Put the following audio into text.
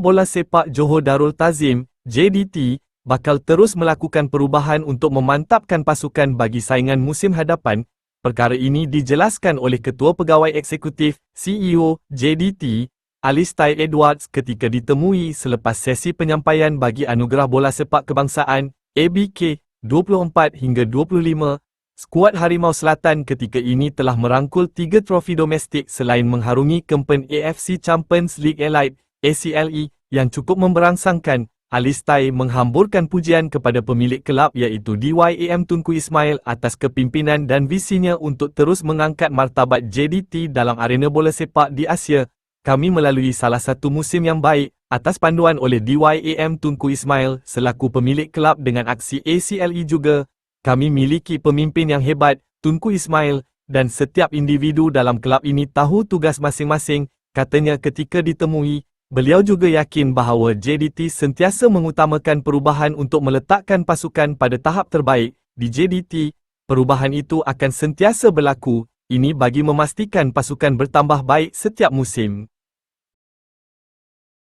Bola Sepak Johor Darul Tazim, JDT, bakal terus melakukan perubahan untuk memantapkan pasukan bagi saingan musim hadapan. Perkara ini dijelaskan oleh Ketua Pegawai Eksekutif, CEO, JDT, Alistair Edwards ketika ditemui selepas sesi penyampaian bagi Anugerah Bola Sepak Kebangsaan, ABK, 24 hingga 25, Skuad Harimau Selatan ketika ini telah merangkul tiga trofi domestik selain mengharungi kempen AFC Champions League Elite, ACLE, yang cukup memberangsangkan. Alistai menghamburkan pujian kepada pemilik kelab iaitu DYAM Tunku Ismail atas kepimpinan dan visinya untuk terus mengangkat martabat JDT dalam arena bola sepak di Asia. Kami melalui salah satu musim yang baik, atas panduan oleh DYAM Tunku Ismail selaku pemilik kelab dengan aksi ACLE juga. Kami miliki pemimpin yang hebat, Tunku Ismail, dan setiap individu dalam kelab ini tahu tugas masing-masing, katanya ketika ditemui, Beliau juga yakin bahawa JDT sentiasa mengutamakan perubahan untuk meletakkan pasukan pada tahap terbaik. Di JDT, perubahan itu akan sentiasa berlaku. Ini bagi memastikan pasukan bertambah baik setiap musim.